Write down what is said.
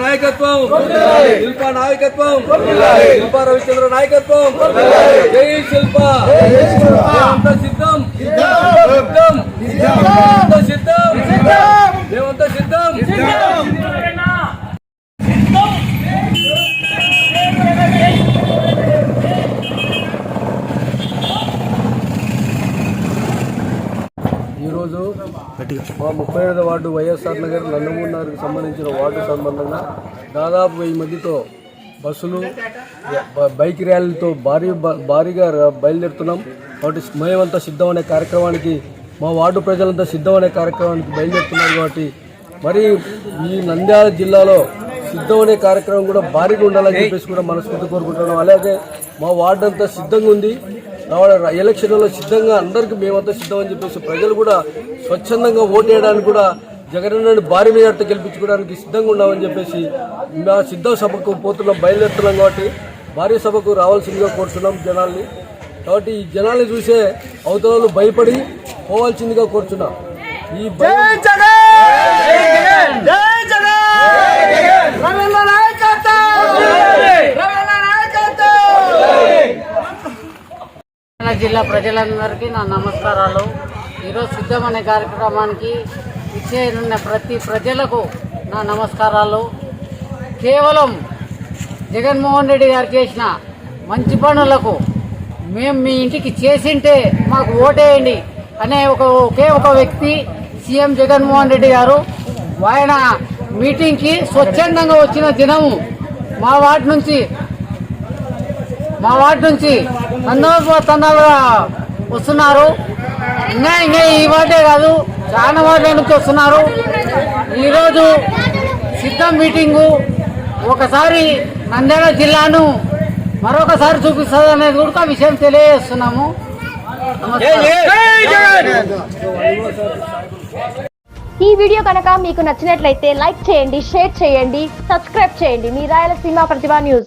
నాయకత్వం. శిల్ప నాయకత్వం. శిల్ప రవిచంద్ర నాయకత్వం. జై శిల్ప మేమంతా సిద్ధం సిద్ధం మేమంతా సిద్ధం మేమంతా సిద్ధం ఈరోజు మా ముప్పై ఐదో వార్డు వైఎస్ఆర్ నగర్ నందమూరి సంబంధించిన వార్డు సంబంధంగా దాదాపు వెయ్యి మందితో బస్సులు బైక్ ర్యాలీతో భారీ భారీగా బయలుదేరుతున్నాం. కాబట్టి మేమంతా సిద్ధం అనే కార్యక్రమానికి మా వార్డు ప్రజలంతా సిద్ధం అనే కార్యక్రమానికి బయలుదేరుతున్నారు కాబట్టి మరి ఈ నంద్యాల జిల్లాలో సిద్ధం అనే కార్యక్రమం కూడా భారీగా ఉండాలని చెప్పేసి కూడా మనస్ఫూర్తి కోరుకుంటున్నాం. అలాగే మా వార్డు అంతా సిద్ధంగా ఉంది. ఎలక్షన్లలో సిద్ధంగా అందరికీ మేమంతా సిద్ధం అని చెప్పేసి ప్రజలు కూడా స్వచ్ఛందంగా ఓటేయడానికి కూడా జగనన్నని భారీ మెజార్టీ గెలిపించుకోవడానికి సిద్ధంగా ఉన్నామని చెప్పేసి మా సిద్ధం సభకు పోతున్నాం బయలుదేరుతున్నాం కాబట్టి భారీ సభకు రావాల్సిందిగా కోరుతున్నాం జనాల్ని. కాబట్టి ఈ జనాల్ని చూసే అవతల భయపడి పోవాల్సిందిగా కోరుతున్నాం ఈ భయం జిల్లా ప్రజలందరికీ నా నమస్కారాలు. ఈరోజు సిద్ధం అనే కార్యక్రమానికి ఇచ్చేనున్న ప్రతి ప్రజలకు నా నమస్కారాలు. కేవలం జగన్మోహన్ రెడ్డి గారు చేసిన మంచి పనులకు మేము మీ ఇంటికి చేసింటే మాకు ఓటేయండి అనే ఒక ఒకే ఒక వ్యక్తి సీఎం జగన్మోహన్ రెడ్డి గారు. ఆయన మీటింగ్కి స్వచ్ఛందంగా వచ్చిన దినము మా వార్డు నుంచి మా వార్డు నుంచి తందాలుగా వస్తున్నారు. ఇంకా ఇంకా ఈ వార్డే కాదు చాలా వార్డుల నుంచి వస్తున్నారు. ఈరోజు సిద్ధం మీటింగు ఒకసారి నంద్యాల జిల్లాను మరొకసారి చూపిస్తుంది అనేది కూడా విషయం తెలియజేస్తున్నాము. ఈ వీడియో కనుక మీకు నచ్చినట్లయితే లైక్ చేయండి షేర్ చేయండి సబ్స్క్రైబ్ చేయండి. మీ రాయలసీమ ప్రతిభా న్యూస్.